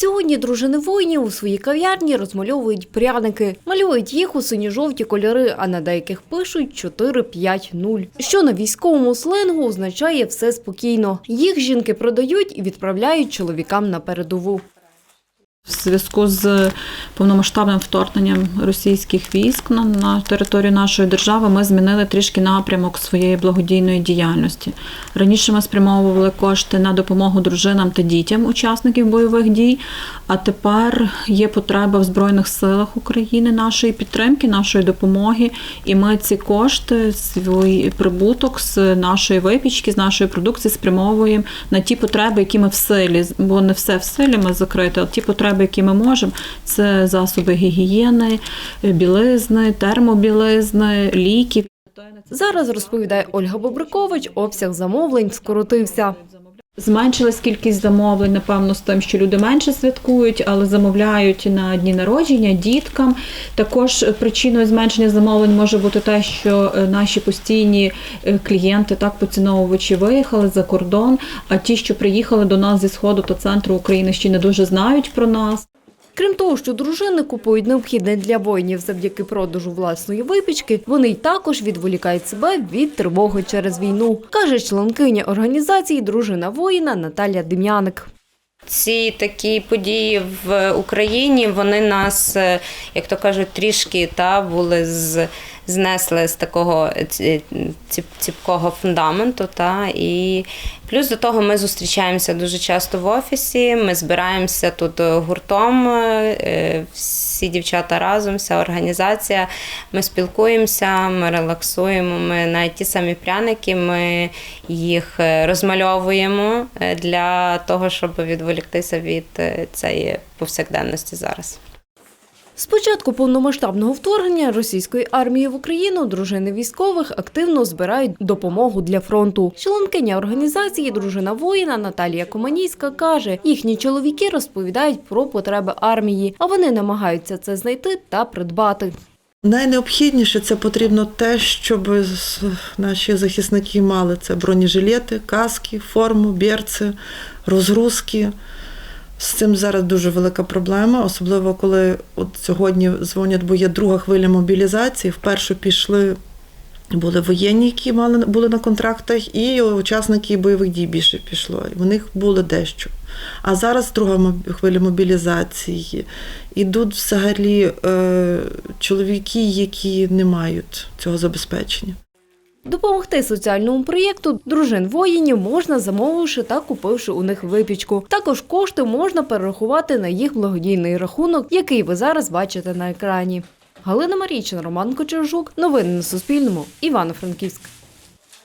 Сьогодні дружини воїнів у своїй кав'ярні розмальовують пряники. Малюють їх у сині-жовті кольори, а на деяких пишуть 4-5-0. Що на військовому сленгу означає все спокійно. Їх жінки продають і відправляють чоловікам на передову. В зв'язку з повномасштабним вторгненням російських військ на, на територію нашої держави ми змінили трішки напрямок своєї благодійної діяльності. Раніше ми спрямовували кошти на допомогу дружинам та дітям учасників бойових дій. А тепер є потреба в Збройних силах України нашої підтримки, нашої допомоги. І ми ці кошти, свій прибуток з нашої випічки, з нашої продукції спрямовуємо на ті потреби, які ми в силі, бо не все в силі ми закрити, а ті потреби, які ми можемо, це засоби гігієни, білизни, термобілизни, ліків. Зараз розповідає Ольга Бобрикович, обсяг замовлень скоротився. Зменшилась кількість замовлень, напевно, з тим, що люди менше святкують, але замовляють на дні народження діткам. Також причиною зменшення замовлень може бути те, що е, наші постійні е, клієнти, так поціновувачі, виїхали за кордон. А ті, що приїхали до нас зі сходу та центру України, ще не дуже знають про нас. Крім того, що дружини купують необхідне для воїнів завдяки продажу власної випічки, вони й також відволікають себе від тривоги через війну, каже членкиня організації Дружина воїна Наталя Дем'яник. Ці такі події в Україні вони нас, е, як то кажуть, трішки та були з. Знесли з такого ціп- ціпкого фундаменту, та і плюс до того ми зустрічаємося дуже часто в офісі. Ми збираємося тут е, гуртом, е, всі дівчата разом, вся організація. Ми спілкуємося, ми релаксуємо. Ми навіть ті самі пряники, ми їх е, розмальовуємо е, для того, щоб відволіктися від е, цієї повсякденності зараз. З початку повномасштабного вторгнення російської армії в Україну дружини військових активно збирають допомогу для фронту. Членкиня організації Дружина воїна Наталія Команійська каже, їхні чоловіки розповідають про потреби армії, а вони намагаються це знайти та придбати. Найнеобхідніше це потрібно те, щоб наші захисники мали це бронежилети, каски, форму, берці, розгрузки. З цим зараз дуже велика проблема, особливо коли от сьогодні дзвонять, бо є друга хвиля мобілізації. Вперше пішли були воєнні, які мали були на контрактах, і учасники бойових дій більше пішло. В них було дещо. А зараз друга хвиля мобілізації. Ідуть взагалі е, чоловіки, які не мають цього забезпечення. Допомогти соціальному проєкту дружин воїнів можна замовивши та купивши у них випічку. Також кошти можна перерахувати на їх благодійний рахунок, який ви зараз бачите на екрані. Галина Марійчина, Роман Кочержук. Новини на Суспільному. Івано-Франківськ.